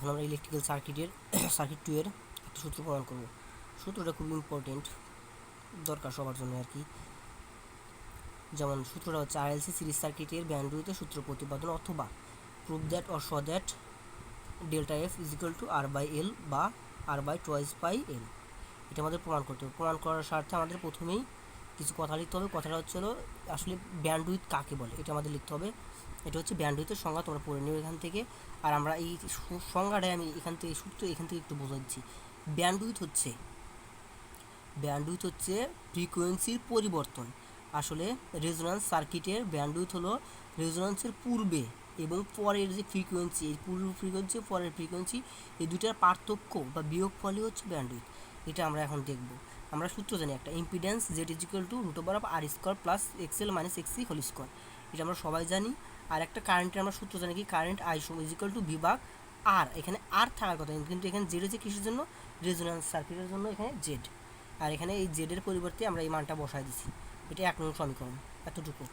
এখন আমরা ইলেকট্রিক্যাল সার্কিটের সার্কিট টু এর একটা সূত্র প্রমাণ করব। সূত্রটা খুব ইম্পর্টেন্ট দরকার সবার জন্য আর কি। যেমন সূত্রটা হচ্ছে আরএলসি সিরিজ সার্কিটের ব্যান্ডউইথের সূত্র প্রতিপাদন অথবা prove that or show that delta F is equal to R by L বা R by twice by L এটা আমাদের প্রমাণ করতে হবে। প্রমাণ করার স্বার্থে আমাদের প্রথমেই কিছু কথা লিখতে হবে। কথাটা হচ্ছে হলো, আসলে ব্যান্ডউইথ কাকে বলে? এটা আমাদের লিখতে হবে। এটা হচ্ছে ব্যান্ডউইথের সংজ্ঞা, তোমরা পড়ে নিও এখান থেকে। আর আমরা এই সংজ্ঞাটাই আমি এখান থেকে, সূত্র এখান থেকে একটু বোঝা দিচ্ছি। ব্যান্ডউইথ হচ্ছে ব্যান্ডউইথ হচ্ছে ফ্রিকোয়েন্সির পরিবর্তন। আসলে রেজোন্যান্স সার্কিটের ব্যান্ডউইথ হলো রেজোন্যান্সের পূর্বে এবং পরের যে ফ্রিকোয়েন্সি এই পূর্ব ফ্রিকোয়েন্সি, পরের ফ্রিকোয়েন্সি, এই দুটার পার্থক্য বা বিয়োগ ফলই হচ্ছে ব্যান্ডউইথ। এটা আমরা এখন দেখব। আমরা সূত্র জানি, একটা impedance Z is equal to root over of R square plus XL minus XC whole square এটা আমরা সবাই জানি। আর একটা কারেন্টের আমরা সূত্র জানি কি? কারেন্ট আই সম ইজ ইকুয়াল টু বিভাগ আর এখানে আর থাকার কথা, কিন্তু এখানে জেড হচ্ছে কিসের জন্য? রেজোন্যান্স সার্কিটের জন্য এখানে জেড আর এখানে এই জেডের পরিবর্তে আমরা এই মানটা বসাই দিছি। এটা এক নম্বর সমীকরণ, এতটুকু।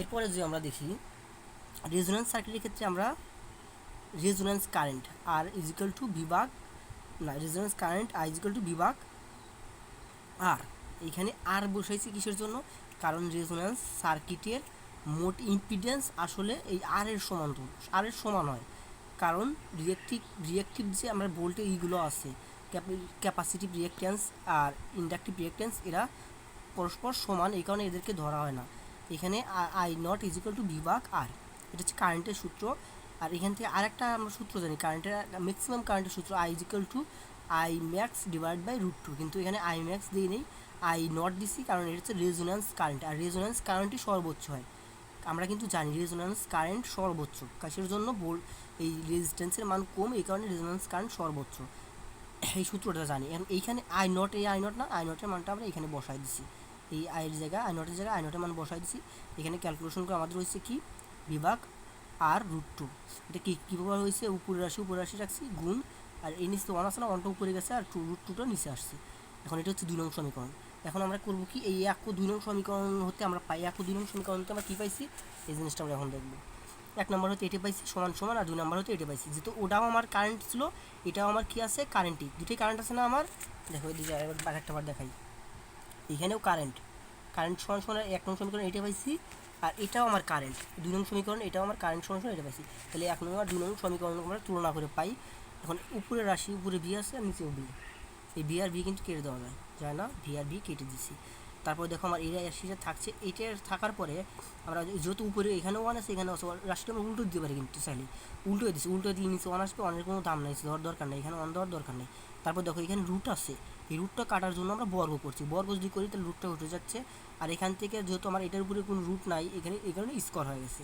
এরপরে যে আমরা দেখি রেজোন্যান্স সার্কিটের ক্ষেত্রে আমরা resonance current R is equal to বিভাগ না resonance current I is equal to বিভাগ আর এখানে আর বসাইছি কিসের জন্য? কারণ রেজোন্যান্স সার্কিটের মোট ইম্পিডেন্স আসলে এই আর এর সমান আর এর সমান হয়। কারণ রিয়েক্টিভ রিয়েক্টিভ যে আমরা বলতে এইগুলো আছে ক্যাপাসিটিভ রিয়েক্ট্যান্স আর ইন্ডাকটিভ রিয়েক্ট্যান্স এরা পরস্পর সমান, এই কারণে এদেরকে ধরা হয় না। এখানে আই নট ইজিক্যাল টু বিভাগ আর এটা হচ্ছে কারেন্টের সূত্র। আর এখান থেকে আরেকটা আমরা সূত্র জানি কারেন্টের ম্যাক্সিমাম কারেন্টের সূত্র I is equal to I max divide by root two কিন্তু এখানে আই ম্যাক্স দিয়ে নেই আই নট দিছি, কারণ এটা হচ্ছে রেজোন্যান্স কারেন্ট আর রেজোন্যান্স কারেন্টই সর্বোচ্চ হয়। আমরা কিন্তু জানি রেজোন্যান্স কারেন্ট সর্বোচ্চ। কাশের জন্য বোল এই রেজিস্ট্যান্সের মান কম, এই কারণে রেজোন্যান্স কারেন্ট সর্বোচ্চ। এই সূত্রটা জানি। এখন এইখানে আই নট এই আই নট না আই নটের মানটা আমরা এখানে বসাই দিছি। এই আইয়ের জায়গায় আই নটের জায়গায় আই নটের মান বসাই দিছি। এখানে ক্যালকুলেশন করে আমাদের হয়েছে কি? বিভাগ আর রুট টু এটা কি কীভাবে হয়েছে? উপরে রাশি উপরে রাশি রাখছি, গুণ। আর এই নিচে ওয়ান আসে না ওয়ানটা উপরে গেছে, আর টু রুট টুটা নিচে আসছে। এখন এটা হচ্ছে দুই নং সমীকরণ। এখন আমরা করব কি, এই এক দুই নং সমীকরণ হতে আমরা পাই, এক দুই নং সমীকরণ হতে আমরা কী পাইছি? এই জিনিসটা আমরা এখন দেখব। এক নম্বর হতে এটা পাইছি, সমান সমান, আর দুই নম্বর হতে এটা পাইছি। যেহেতু ওটাও আমার কারেন্ট ছিল, এটাও আমার কি আছে? কারেন্টই দুটোই কারেন্ট আছে না আমার? দেখো, এই দিকে আরেকবার একটা বার দেখাই। এখানেও কারেন্ট কারেন্ট সমান সমান এক নং সমীকরণ এটা পাইছি, আর এটাও আমার কারেন্ট দুই নং সমীকরণ, এটাও আমার কারেন্ট সমান সমান, এটা পাইছি। তাহলে এক নং আর দুই নং সমীকরণ আমরা তুলনা করে পাই। এখন উপরে রাশি, উপরে বি আছে, আর নিচেও বি এই বি আর বি কিন্তু কেটে দেওয়া যায়। যায় না ভি আর বি কেটে দিছি। তারপর দেখো আমার এই রাশিটা থাকছে এইটার থাকার পরে আমরা যেহেতু উপরে এখানে ওয়ান আছে, এখানে রাশিটা আমরা উল্টো দিতে পারি কিন্তু চাইলে উল্টো দিচ্ছি উল্টো দিলে নিচে ওয়ান আসবে অনেক কোনো দাম নেই ধর দরকার নেই, এখানে ওয়ান দেওয়ার দরকার নেই। তারপর দেখো এখানে রুট আছে, এই রুটটা কাটার জন্য আমরা বর্গ করছি। বর্গ যদি করি তাহলে রুটটা উঠে যাচ্ছে। আর এখান থেকে যেহেতু আমার এটার উপরে কোনো রুট নাই, এখানে, এই কারণে স্কোয়ার হয়ে গেছে।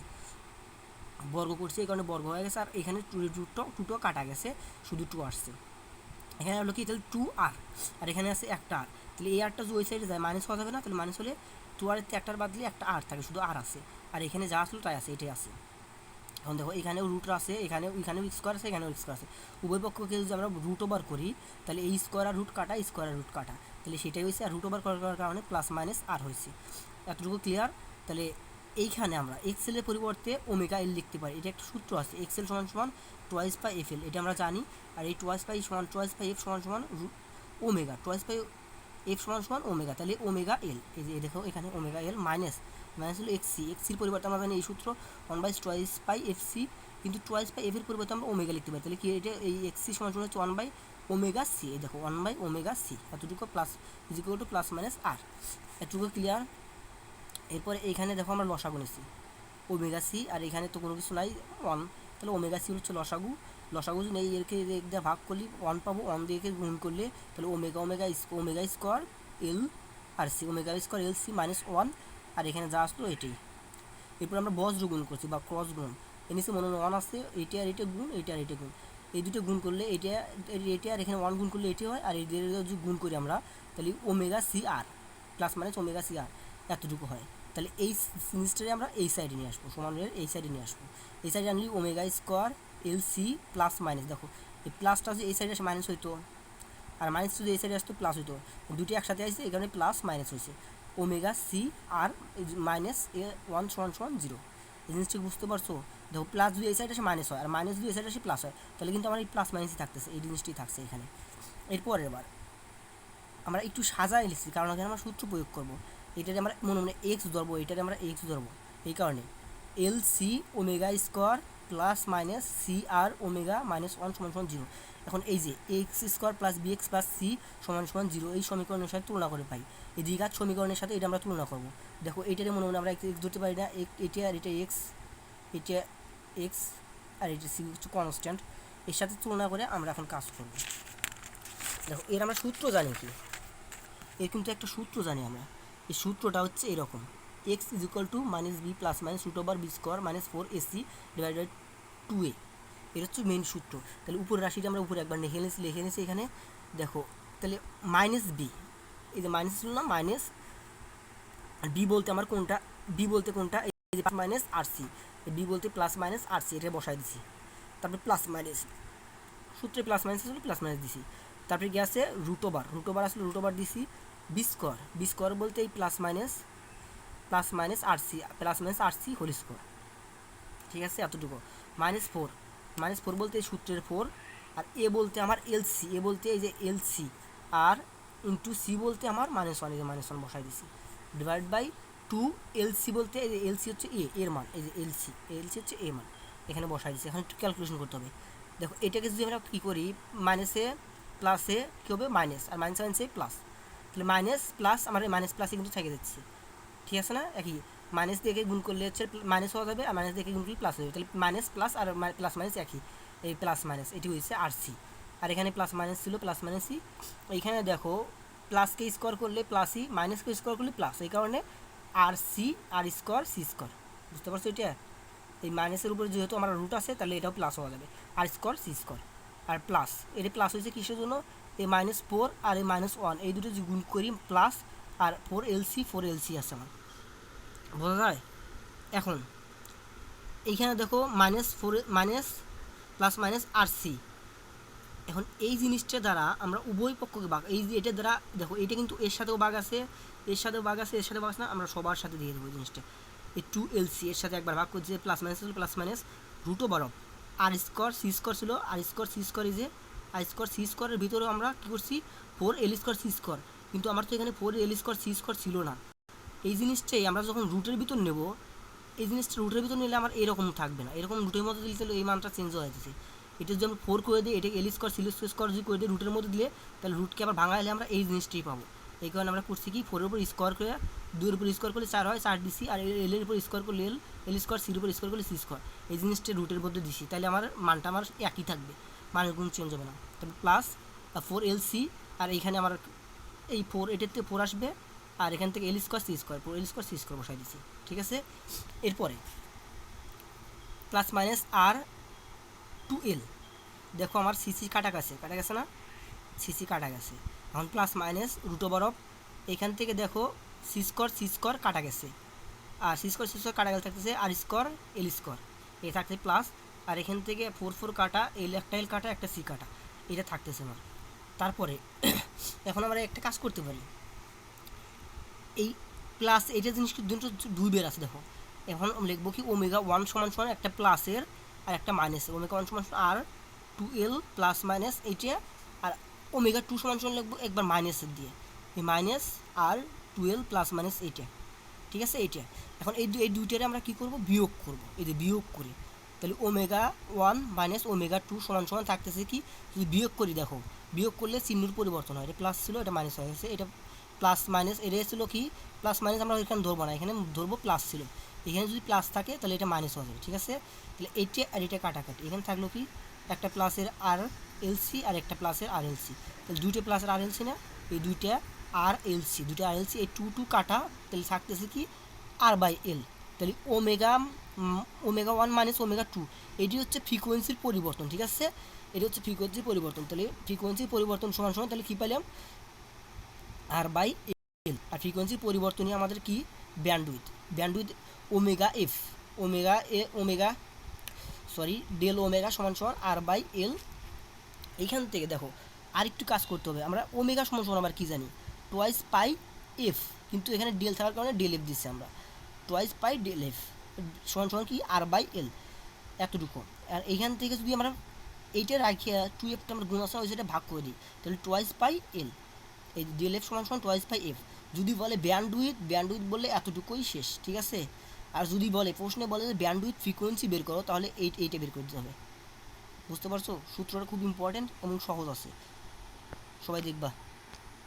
বর্গ করছি, এই কারণে বর্গ হয়ে গেছে, আর এখানে রুটটা টুটো কাটা গেছে, শুধু টু আসছে। এখানে হলো কি তাহলে টু আর আর এখানে আছে একটা আর তাহলে এই আরটা যদি ওই সাইডে যায় মাইনাস হওয়া যাবে না, তাহলে মাইনাস হলে টু আর একটার বাদ দিলে একটা আর থাকে, শুধু আর আছে। আর এখানে যা আসলো, তাই আছে, এটাই আছে। এখন দেখো, এখানেও রুট আছে এখানে এখানেও স্কোয়ার আছে, এখানেও স্কোয়ার আছে। উভয় পক্ষকে যদি আমরা রুট ওভার করি, তাহলে এই স্কোয়ার আর রুট কাটা স্কোয়ার আর রুট কাটা। তাহলে সেটাই হয়েছে, আর রুট ওভার করার কারণে প্লাস মাইনাস আর হয়েছে। এতটুকু ক্লিয়ার তাহলে এইখানে আমরা এক্সেলের পরিবর্তে ওমেগা এল লিখতে পারি। এটা একটা সূত্র আছে। এক্সেল সমান সমান টোয়াইস বাই এফ এল এটা আমরা জানি। আর এই টোয়াইস বাই সমান টোয়াইস বাই এফ সমান সমান ওমেগা টোয়াইস বাই এফ সমান সমান ওমেগা তাহলে ওমেগা এল এই যে দেখো, এখানে ওমেগা এল মাইনাস মাইনাস হলো এক্স এক্সির পরিবর্তে আমরা জানি এই সূত্র। One by twice by F C কিন্তু টোয়াইস বাই এফের পরিবর্তে আমরা ওমেগা লিখতে পারি। তাহলে কি এটা এই এক্স সমান সমান হচ্ছে ওয়ান বাই ওমেগা সি এই দেখো ওয়ান বাই ওমেগা সি এতটুকু plus is equal to plus minus R এতটুকু ক্লিয়ার এরপরে এইখানে দেখো আমরা লসাগু নিচ্ছি ওমেগা সি, আর এখানে তো কোনো কিছু নাই, ওয়ান। তাহলে ওমেগা সি হচ্ছে লসাগু। লসাগু যদি এই এরকে এক দিয়ে ভাগ করলি ওয়ান পাবো, ওয়ান দিয়ে গুণ করলে, তাহলে omega omega omega square L আর C, omega square L C minus one. আর এখানে যা আসলো এটাই এরপর আমরা বজ্র গুণ করছি, বা ক্রস গুণ এর নিচে মনে ওয়ান আসছে এইটা আর এটা গুণ এইটা আর এটা গুণ। এই দুটো গুণ করলে এটা এটা আর এখানে ওয়ান গুণ করলে এটি হয়, আর এদের যদি গুণ করি আমরা, তাহলে omega C R, plus minus omega C R, এতটুকু হয়। তাহলে এই জিনিসটাকে আমরা এই সাইডে নিয়ে আসব সমানের এই সাইডে নিয়ে আসব। এই সাইডে only omega square L C plus minus দেখো, এই প্লাসটা হচ্ছে এই সাইডে মাইনাস হইতো, আর মাইনাস যদি এই সাইডে আসতো প্লাস হইতো। দুটি একসাথে আসছে এই কারণে প্লাস মাইনাস হয়েছে ওমেগা সি আর মাইনাস এ ওয়ান সমান সমান জিরো এই জিনিসটা বুঝতে পারছ? দেখো প্লাস যদি এই সাইড আসে মাইনাস হয়, আর মাইনাস যদি এই সাইডে আসে প্লাস হয়, তাহলে কিন্তু আমার এই প্লাস মাইনাসই থাকতেছে, এই জিনিসটি থাকছে এখানে। এরপরের বার, আমরা একটু সাজায় লিখছি, কারণ এখানে আমরা সূত্র প্রয়োগ করব। এটাতে আমরা মনে মনে এক্স ধরবো, এটাতে আমরা এক্স ধরবো। এই কারণে L C omega square plus minus C R omega minus one সমান সমান জিরো এখন এই যে X square plus B X plus C সমান সমান জিরো এই সমীকরণের সাথে তুলনা করে পাই। এই দ্বিঘাত সমীকরণের সাথে এটা আমরা তুলনা করব। দেখো এটারে মনে মনে আমরা এক্স ধরতে পারি না। এটা আর এটা এক্স এটা এক্স আর এটা সি হচ্ছে কনস্ট্যান্ট এর সাথে তুলনা করে আমরা এখন কাজ করব। দেখো এর আমরা সূত্র জানি কি? এর কিন্তু একটা সূত্র জানি আমরা। এই সূত্রটা হচ্ছে এরকম। X is equal to minus B plus minus root over B square minus four AC divided two A এটা হচ্ছে মেন সূত্র। তাহলে উপরের রাশিটা আমরা উপরে একবার লিখে নিয়েছি লিখে নিয়েছি এখানে। দেখো, তাহলে মাইনাস বি এই যে মাইনাস ছিল না মাইনাস বি বলতে আমার কোনটা বি বলতে কোনটা, এই যে মাইনাস আর সি বি বলতে প্লাস মাইনাস আর সি এটা বসাই দিছি। তারপরে প্লাস মাইনাস সূত্রে প্লাস মাইনাস আসলে প্লাস মাইনাস দিছি। তারপরে গিয়ে আছে রুট ওভার রুট ওভার আসলে রুট ওভার দিছি। বি স্কোয়ার বি স্কোয়ার বলতে এই plus minus plus minus R C plus minus R C whole square ঠিক আছে? এতটুকু। মাইনাস ফোর মাইনাস ফোর বলতে এই সূত্রের ফোর আর এ বলতে আমার এল সি এ বলতে এই যে L C R into C বলতে আমার মাইনাস ওয়ান এই যে মাইনাস ওয়ান বসাই দিছি। Divide by two L C বলতে এই যে এল সি হচ্ছে এ এর মান, এই যে এল সি এল সি হচ্ছে এ মান। এখানে বসাই দিছি। এখন একটু ক্যালকুলেশন করতে হবে। দেখো, এটাকে যদি আমরা কী করি মাইনাসে প্লাসে কী হবে? মাইনাস আর মাইনাস মাইনাসে প্লাস তাহলে মাইনাস প্লাস আমার এই মাইনাস প্লাসে কিন্তু থেকে যাচ্ছে। ঠিক আছে না? একই। মাইনাস দিয়ে গুণ করলে হচ্ছে মাইনাস হওয়া যাবে আর মাইনাস দিয়ে গুণ করলে প্লাস হয়ে যাবে। তাহলে মাইনাস প্লাস আর প্লাস মাইনাস একই। এই প্লাস মাইনাস এটি হয়েছে আর সি আর এখানে প্লাস মাইনাস ছিল প্লাস মাইনাসই এইখানে দেখো প্লাসকে স্কোয়ার করলে প্লাসই মাইনাসকে স্কোয়ার করলে প্লাস এই কারণে R C R square C square বুঝতে পারছ এটা? এই মাইনাসের উপরে যেহেতু আমার রুট আছে, তাহলে এটাও প্লাস হওয়া যাবে। R square C square R plus এটা প্লাস হয়েছে কিসের জন্য? এই মাইনাস ফোর আর এই মাইনাস ওয়ান। এই দুটো যদি গুণ করি plus R four LC four LC আছে আমার। বোঝা যায়? এখন, এইখানে দেখো minus four minus plus minus R C এখন এই জিনিসটা দ্বারা আমরা উভয় পক্ষকে ভাগ, এই যে এটার দ্বারা, দেখো, এটা কিন্তু এর সাথেও বাঘ আছে, এর সাথেও বাঘ আছে, এর সাথে ভাগ আছে না, আমরা সবার সাথে দিয়ে দেবো জিনিসটা। এই টু এল সি এর সাথে একবার ভাগ করছে plus minus plus minus root বারো আর স্কোয়ার সি স্কোয়ার ছিল আর স্কোয়ার সি স্কোয়ার যে আর স্কোয়ার সি স্কোয়ারের ভিতরেও আমরা কী করছি? Four L square C square কিন্তু আমার তো এখানে four L square C square ছিল না। এই জিনিসটাই আমরা যখন রুটের ভিতর নেব, এই জিনিসটা রুটের ভিতর নিলে আমার এরকম থাকবে না। এরকম রুটের মধ্যে দিলে তাহলে এই মানটা চেঞ্জ হয়ে যাচ্ছে। এটা যদি আমরা ফোর করে দিই, এটা এল স্কোয়ার সিল স্কোয়ার যদি করে দিই রুটের মধ্যে দিলে তাহলে রুটকে আবার ভাঙা এলে আমরা এই জিনিসটাই পাবো। এই কারণে আমরা করছি কি? ফোরের উপর স্কোয়ার করে দুইয়ের উপর স্কোয়ার করলে চার হয়, চার দিছি আর এল এর উপর স্কোয়ার করলে এল এল স্কোয়ার সির উপর স্কোয়ার করলে সি স্কোয়ার এই জিনিসটা রুটের মধ্যে দিছি, তাহলে আমার মানটা আমার একই থাকবে। মানের কোনো চেঞ্জ হবে না। তবে plus four L C R এইখানে আমার এই ফোর এটার থেকে ফোর আসবে আর এখান থেকে L square C square four L square C square বসাই দিছি ঠিক আছে? এরপরে plus minus R two L দেখো আমার সিসি কাটা গেছে কাটা গেছে না? সিসি কাটা গেছে এখন plus minus root over of এখান থেকে দেখো সি স্কোয়ার সি স্কোয়ার কাটা গেছে আর সি স্কোয়ার সি স্কোয়ার কাটা গেলে থাকতেছে আর স্কোয়ার এল স্কোয়ার এ থাকছে প্লাস আর এখান থেকে ফোর ফোর কাটা এল একটা এল কাটা, একটা সি কাটা, এটা থাকতেছে আমার। তারপরে, এখন আমরা একটা কাজ করতে পারি। এই প্লাস এইটা জিনিস দুটো দুই বের আছে, দেখো। এখন লিখব কি ওমেগা ওয়ান সমান সমান একটা প্লাসের আর একটা মাইনাসের ওমেগা ওয়ান সমান R two L plus minus এইটা, আর ওমেগা টু সমান সমান লিখব একবার মাইনাসের দিয়ে। এই minus R twelve plus minus এইটা। ঠিক আছে? এইটা। এখন এই এই দুইটারে আমরা কী করব? বিয়োগ করব। এই যে বিয়োগ করি। তাহলে omega one minus omega two সমান সমান থাকতেছে কি? যদি বিয়োগ করি দেখো, বিয়োগ করলে চিহ্নর পরিবর্তন হয়। এটা প্লাস ছিল, এটা মাইনাস হয়ে গেছে। এটা প্লাস মাইনাস এটা ছিল কি? প্লাস মাইনাস আমরা এখানে ধরবো না। এখানে ধরবো প্লাস ছিল। এখানে যদি প্লাস থাকে, তাহলে এটা মাইনাস হয়ে যাবে, ঠিক আছে? তাহলে এইটা আর এটা কাটাকাটি। এখানে থাকল কি? একটা প্লাসের আর এলসি আর একটা প্লাসের আর এলসি তাহলে দুইটা প্লাসের আর এলসি না? এই দুইটা আর এলসি দুইটা আর এলসি এই টু টু কাটা, তাহলে থাকতেছে কি? আর বাই এল তাহলে omega omega one minus omega two এটি হচ্ছে ফ্রিকোয়েন্সির পরিবর্তন, ঠিক আছে? এটি হচ্ছে ফ্রিকোয়েন্সির পরিবর্তন। তাহলে ফ্রিকোয়েন্সির পরিবর্তন সমান সমান তাহলে কী পেলাম? আর বাই এল আর ফ্রিকোয়েন্সির পরিবর্তনই আমাদের কি? Bandwidth bandwidth omega F omega A omega sorry del omega সমান সমান আর বাই এল এইখান থেকে দেখো আর একটু কাজ করতে হবে। আমরা ওমেগা সমান সমান আমরা কী জানি? টোয়াইস পাই এফ কিন্তু এখানে ডেল থাকার কারণে ডেল এফ দিচ্ছি আমরা। টোয়াইস পাই ডেল এফ সমান সমান কি? আর বাই এল এতটুকু। আর এইখান থেকে যদি আমরা এইটা রাখিয়া টু এফটা আমরা গুণ আসা হয় সেটা ভাগ করে দিই। তাহলে টোয়াইস পাই এল এই ডেল এফ সমান সমান টোয়াইস পাই এফ যদি বলে ব্যান্ড উইথ ব্যান্ড উইথ বললে এতটুকুই শেষ, ঠিক আছে? আর যদি বলে, প্রশ্নে বলে যে ব্যান্ড উইথ ফ্রিকোয়েন্সি বের করো, তাহলে এইট এইটা বের করতে হবে। বুঝতে পারছ? সূত্রটা খুব ইম্পর্টেন্ট এবং সহজ আছে। সবাই দেখবা।